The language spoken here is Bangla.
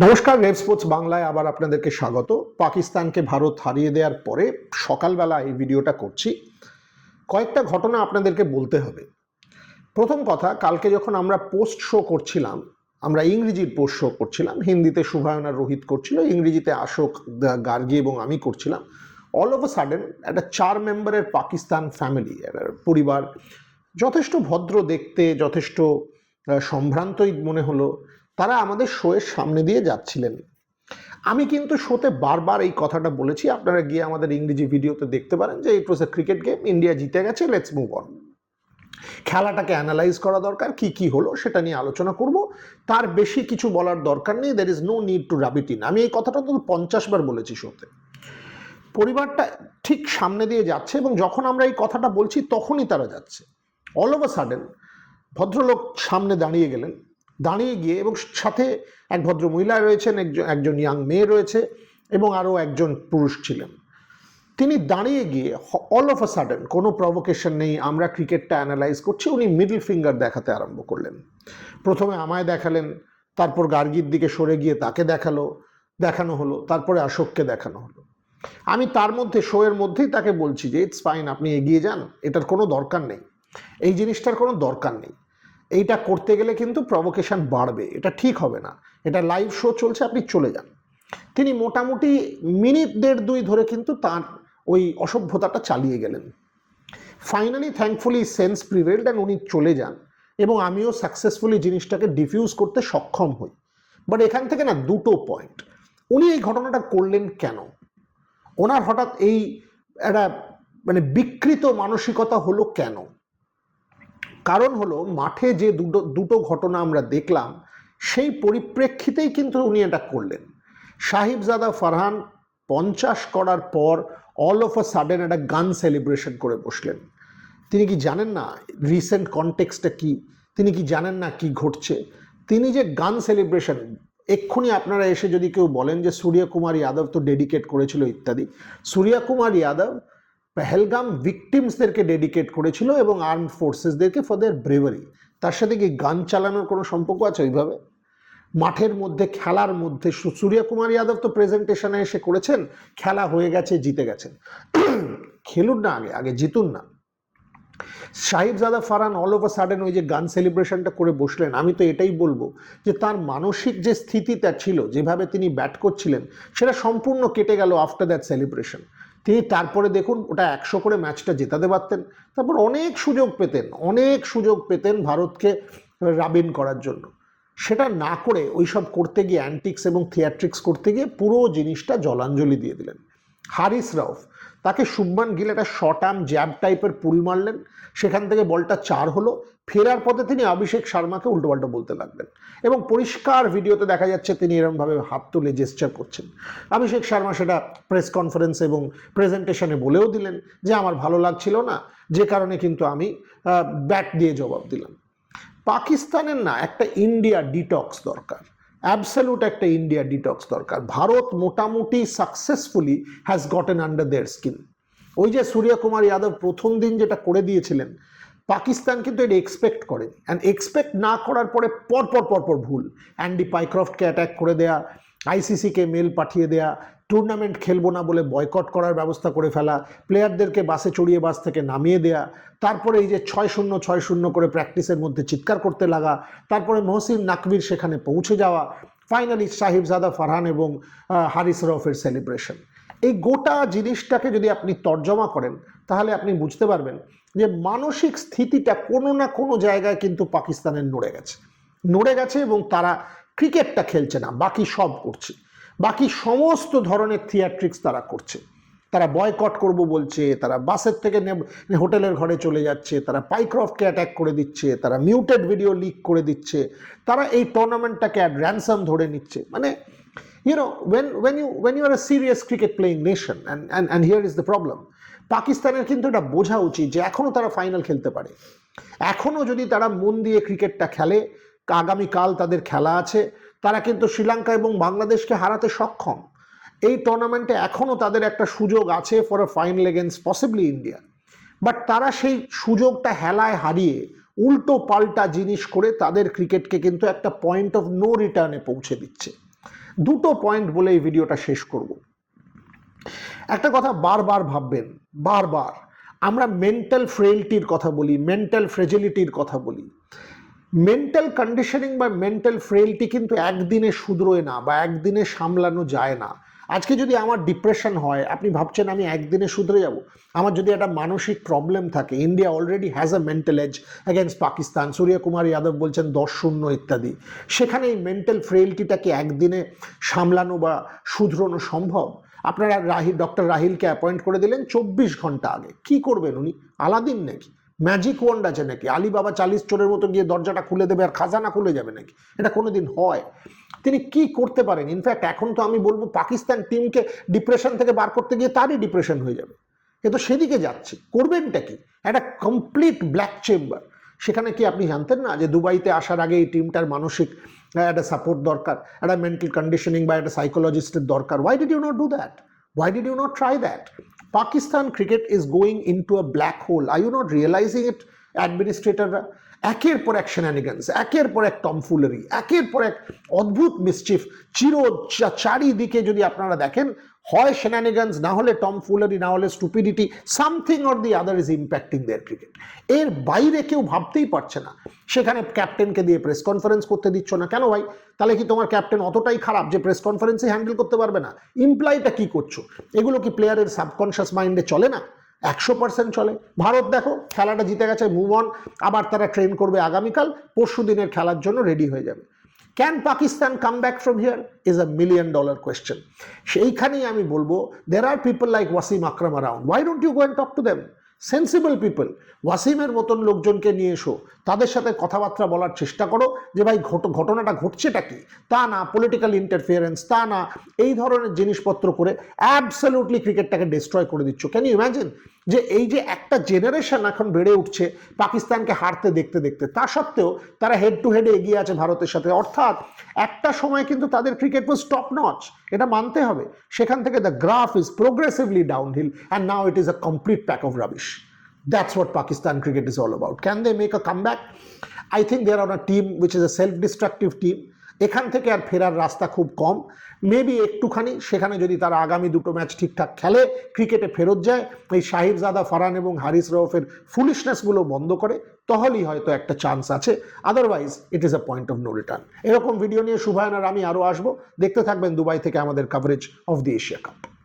নমস্কার রেড স্পোর্টস বাংলায় আবার আপনাদেরকে স্বাগত। পাকিস্তানকে ভারত হারিয়ে দেওয়ার পরে সকালবেলা এই ভিডিওটা করছি। কয়েকটা ঘটনা আপনাদেরকে বলতে হবে। প্রথম কথা, কালকে যখন আমরা পোস্ট শো করছিলাম, আমরা ইংরেজির পোস্ট শো করছিলাম, হিন্দিতে শুভায়না রোহিত করছিল, ইংরেজিতে অশোক দা- গার্গী এবং আমি করছিলাম অল অফ সাডেন একটা চার মেম্বারের পাকিস্তান ফ্যামিলি পরিবার, যথেষ্ট ভদ্র দেখতে, যথেষ্ট সম্ভ্রান্তই মনে হলো তারা আমাদের শোয়ের সামনে দিয়ে যাচ্ছিলেন। আমি কিন্তু শোতে বারবার এই কথাটা বলেছি, আপনারা গিয়ে আমাদের ইংরেজি ভিডিওতে দেখতে পারেন যে it was a cricket game India জিতে গেছে লেটস মুভ অন খেলাটাকে অ্যানালাইজ করা দরকার, কি কি হলো সেটা নিয়ে আলোচনা করব। তার বেশি কিছু বলার দরকার নেই there is no need to rabbit in আমি এই কথাটা তো পঞ্চাশ বার বলেছি শোতে পরিবারটা ঠিক সামনে দিয়ে যাচ্ছে এবং যখন আমরা এই কথাটা বলছি তখনই তারা যাচ্ছে। অল ওভার সাডেন ভদ্রলোক সামনে দাঁড়িয়ে গেলেন। দাঁড়িয়ে গিয়ে এবং সাথে এক ভদ্র মহিলা রয়েছেন, একজন একজন ইয়াং মেয়ে রয়েছে এবং আরও একজন পুরুষ ছিলেন। তিনি দাঁড়িয়ে গিয়ে অল অফ আ সাডেন কোনো প্রভোকেশন নেই, আমরা ক্রিকেটটা অ্যানালাইজ করছি, উনি মিডল ফিঙ্গার দেখাতে আরম্ভ করলেন। প্রথমে আমায় দেখালেন, তারপর গার্গির দিকে সরে গিয়ে তাকে দেখাল, দেখানো হলো, তারপরে অশোককে দেখানো হলো। আমি তার মধ্যে শোয়ের মধ্যেই তাকে বলছি যে ইটস ফাইন আপনি এগিয়ে যান, এটার কোনো দরকার নেই। এই জিনিসটার কোনো দরকার নেই। এইটা করতে গেলে কিন্তু প্রভোকেশন বাড়বে, এটা ঠিক হবে না। এটা লাইভ শো চলছে, আপনি চলে যান। তিনি মোটামুটি মিনিট দেড় দুই ধরে কিন্তু তার ওই অসভ্যতাটা চালিয়ে গেলেন। Finally thankfully sense prevailed and উনি চলে যান এবং আমিও সাকসেসফুলি জিনিসটাকে ডিফিউজ করতে সক্ষম হই। বাট এখান থেকে না দুটো পয়েন্ট উনি এই ঘটনাটা করলেন কেন? ওনার হঠাৎ এই একটা মানে বিকৃত মানসিকতা হলো কেন? কারণ হলো মাঠে যে দুটো দুটো ঘটনা আমরা দেখলাম, সেই পরিপ্রেক্ষিতেই কিন্তু উনি এটা করলেন। সাহিবজাদা ফারহান পঞ্চাশ করার পর অল অফ আ সাডেন একটা গান সেলিব্রেশন করে বসলেন। তিনি কি জানেন না রিসেন্ট কনটেক্সটটা কি? তিনি কি জানেন না কি ঘটছে? তিনি যে গান সেলিব্রেশন এক্ষুনি আপনারা এসে যদি কেউ বলেন যে সূর্য কুমার যাদব তো ডেডিকেট করেছিল ইত্যাদি সূর্য কুমার যাদব পেহেলগাম ভিকটিমসদেরকে ডেডিকেট করেছিল এবং আর্মড ফোর্সেসদেরকে ফর দেয়ার ব্রেভারি তার সাথে কি গান চালানোর কোনো সম্পর্ক আছে ওইভাবে? মাঠের মধ্যে, খেলার মধ্যে সূর্য কুমার যাদব তো প্রেজেন্টেশনে এসে করেছেন, খেলা হয়ে গেছে, জিতে গেছেন। খেলুন না আগে আগে জিতুন না। Sahibzada Farhan all over sudden ওই যে গান সেলিব্রেশনটা করে বসলেন। আমি তো এটাই বলব যে তার মানসিক যে স্থিতিটা ছিল, যেভাবে তিনি ব্যাট করছিলেন, সেটা সম্পূর্ণ কেটে গেল আফটার দ্যাট সেলিব্রেশন তিনি তারপরে দেখুন ওটা একশো করে ম্যাচটা জেতাতে পারতেন। তারপর অনেক সুযোগ পেতেন, অনেক সুযোগ পেতেন ভারতকে রাবিন করার জন্য। সেটা না করে ওইসব করতে গিয়ে অ্যান্টিক্স এবং থিয়েট্রিক্স করতে গিয়ে পুরো জিনিসটা জলাঞ্জলি দিয়ে দিলেন। হারিস রাউফ, তাকে শুভমান গিল একটা শর্ট আর্ম জ্যাব টাইপের পুল মারলেন, সেখান থেকে বলটা চার হলো, ফেরার পথে তিনি অভিষেক শর্মাকে উল্টোপাল্টা বলতে লাগলেন এবং পরিষ্কার ভিডিওতে দেখা যাচ্ছে তিনি এরকমভাবে হাত তুলে জেস্চার করছেন। অভিষেক শর্মা সেটা প্রেস কনফারেন্স এবং প্রেজেন্টেশনে বলেও দিলেন যে, আমার ভালো লাগছিল না, যে কারণে কিন্তু আমি ব্যাট দিয়ে জবাব দিলাম। পাকিস্তানের না, একটা ইন্ডিয়া ডিটক্স দরকার। অ্যাবসলিউট একটা ইন্ডিয়া ডিটক্স দরকার। ভারত মোটামুটি successfully has gotten under their skin ওই যে সূর্যকুমার যাদব প্রথম দিন যেটা করে দিয়েছিলেন, পাকিস্তান কিন্তু এটা এক্সপেক্ট করে অ্যান্ড এক্সপেক্ট না করার পরে পরপর পরপর পর পর ভুল অ্যান্ডি পাইক্রফটকে অ্যাটাক করে দেয়া আইসিসিকে মেল পাঠিয়ে দেয়া টুর্নামেন্ট খেলব না বলে বয়কট করার ব্যবস্থা করে ফেলা প্লেয়ারদেরকে বাসে চড়িয়ে বাস থেকে নামিয়ে দেয়া, তারপরে এই যে ছয় শূন্য ছয় শূন্য করে প্র্যাকটিসের মধ্যে চিৎকার করতে লাগা, তারপরে মহসিন নাকবির সেখানে পৌঁছে যাওয়া ফাইনালি সাহিবজাদা ফারহান এবং হারিস রফের সেলিব্রেশন এই গোটা জিনিসটাকে যদি আপনি তর্জমা করেন, তাহলে আপনি বুঝতে পারবেন যে মানসিক স্থিতিটা কোনো না কোনো জায়গায় কিন্তু পাকিস্তানের নড়ে গেছে। নড়ে গেছে এবং তারা ক্রিকেটটা খেলছে না বাকি সব করছে। বাকি সমস্ত ধরনের থিয়েট্রিক্স তারা করছে। তারা বয়কট করব বলছে তারা বাসের থেকে হোটেলের ঘরে চলে যাচ্ছে তারা পাইক্রফটকে অ্যাটাক করে দিচ্ছে তারা মিউটেড ভিডিও লিক করে দিচ্ছে তারা এই টুর্নামেন্টটাকে অ্যাড র্যানসাম ধরে নিচ্ছে। মানে know when when you when you are a serious cricket playing nation and and, and here is the problem পাকিস্তানের কিন্তু এটা বোঝা উচিত যে এখনও তারা ফাইনাল খেলতে পারে। এখনও যদি তারা মন দিয়ে ক্রিকেটটা খেলে আগামীকাল তাদের খেলা আছে, তারা কিন্তু শ্রীলঙ্কা এবং বাংলাদেশকে হারাতে সক্ষম। এই টুর্নামেন্টে এখনও তাদের একটা সুযোগ আছে for a final against possibly India but তারা সেই সুযোগটা হেলায় হারিয়ে উল্টো পাল্টা জিনিস করে তাদের ক্রিকেটকে কিন্তু একটা পয়েন্ট অফ নো রিটার্নে পৌঁছে দিচ্ছে। দুটো পয়েন্ট বলে এই ভিডিওটা শেষ করব। একটা কথা বারবার ভাববেন, বারবার। আমরা মেন্টাল ফ্রেলটির কথা বলি মেন্টাল ফ্রেজিলিটির কথা বলি। মেন্টাল কন্ডিশনিং বা মেন্টাল ফ্রেলটি কিন্তু একদিনে শুধরোয় না বা একদিনে সামলানো যায় না। আজকে যদি আমার ডিপ্রেশন হয়, আপনি ভাবছেন আমি একদিনে শুধরে যাব। আমার যদি একটা মানসিক প্রবলেম থাকে India already has a mental edge against Pakistan Surya Kumar Yadav বলছেন দশ শূন্য ইত্যাদি। সেখানে এই মেন্টাল ফ্রেলটিটাকে একদিনে সামলানো বা শুধরানো সম্ভব? আপনারা রাহি ডক্টর রাহিলকে অ্যাপয়েন্ট করে দিলেন চব্বিশ ঘণ্টা আগে। কি করবেন উনি? আলাদিন নাকি? ম্যাজিক ওয়ান্ড আছে নাকি? আলিবাবা চালিশ চোরের মতো গিয়ে দরজাটা খুলে দেবে আর খাজানা খুলে যাবে নাকি? এটা কোনোদিন হয়। তিনি কি করতে পারেন? ইনফ্যাক্ট এখন তো আমি বলব পাকিস্তান টিমকে ডিপ্রেশন থেকে বার করতে গিয়ে তারই ডিপ্রেশন হয়ে যাবে। এ তো সেদিকে যাচ্ছে। করবেনটা কি? একটা কমপ্লিট ব্ল্যাক চেম্বার সেখানে কি আপনি জানতেন না যে দুবাইতে আসার আগে এই টিমটার মানসিক একটা সাপোর্ট দরকার, একটা মেন্টাল কন্ডিশনিং বা একটা সাইকোলজিস্টের দরকার? Why did you not do that why did you not try that Pakistan cricket is going in to a black hole I you not realising it অ্যাডমিনিস্ট্রেটররা একের পর এক সেনানিগান্স একের পর এক টমফুলারি একের পর এক অদ্ভুত মিসচিফ চির চারিদিকে যদি আপনারা দেখেন হয় সেনানিগান্স না হলে টমফুলারি না হলে stupidity something or the other is impacting their cricket এর বাইরে কেউ ভাবতেই পারছে না। সেখানে ক্যাপ্টেনকে দিয়ে প্রেস কনফারেন্স করতে দিচ্ছ না। কেন ভাই? তাহলে কি তোমার ক্যাপ্টেন অতটাই খারাপ যে প্রেস কনফারেন্সে হ্যান্ডেল করতে পারবে না? ইমপ্লাইটা কি করছ? এগুলো কি প্লেয়ারের সাবকনশিয়াস মাইন্ডে চলে না? একশো পার্সেন্ট চলে। ভারত দেখো, খেলাটা জিতে গেছে মুভ অন আবার তারা ট্রেন করবে আগামীকাল পরশু দিনের খেলার জন্য রেডি হয়ে যাবে। Can Pakistan come back from here is a million dollar question সেইখানেই আমি বলব there are people like Wasim Akram around why don't you go and talk to them sensible people ওয়াসিমের মতন লোকজনকে নিয়ে এসো। তাদের সাথে কথাবার্তা বলার চেষ্টা করো যে ভাই ঘট- ঘটনাটা ঘটছেটা কি? তা না পলিটিক্যাল ইন্টারফিয়ারেন্স তা না, এই ধরনের জিনিসপত্র করে অ্যাবসলিউটলি ক্রিকেটটাকে ডিস্ট্রয় করে দিচ্ছ। ক্যান ইউ ইম্যাজিন যে এই যে একটা জেনারেশন এখন বেড়ে উঠছে পাকিস্তানকে হারতে দেখতে দেখতে, তা সত্ত্বেও তারা হেড টু হেডে এগিয়ে আছে ভারতের সাথে অর্থাৎ একটা সময় কিন্তু তাদের ক্রিকেট ওয়াজ টপ নচ এটা মানতে হবে সেখান থেকে the graph is progressively downhill and now it is a complete pack of rubbish That's what Pakistan cricket is all about. Can they make a comeback? I they are on a team which is a self-destructive team. এখান থেকে আর ফেরার রাস্তা খুব কম। মেবি একটুখানি, সেখানে যদি তারা আগামী দুটো ম্যাচ ঠিকঠাক খেলে, ক্রিকেটে ফেরত যায়, এই সাহিবজাদা ফারান এবং হারিস রৌফের ফুলিশনেসগুলো বন্ধ করে, তাহলেই হয়তো একটা চান্স আছে। Otherwise it is a point of no return এরকম ভিডিও নিয়ে শুভায়ন আর আমি আরও আসব। দেখতে থাকবেন দুবাই থেকে আমাদের coverage of the Asia cup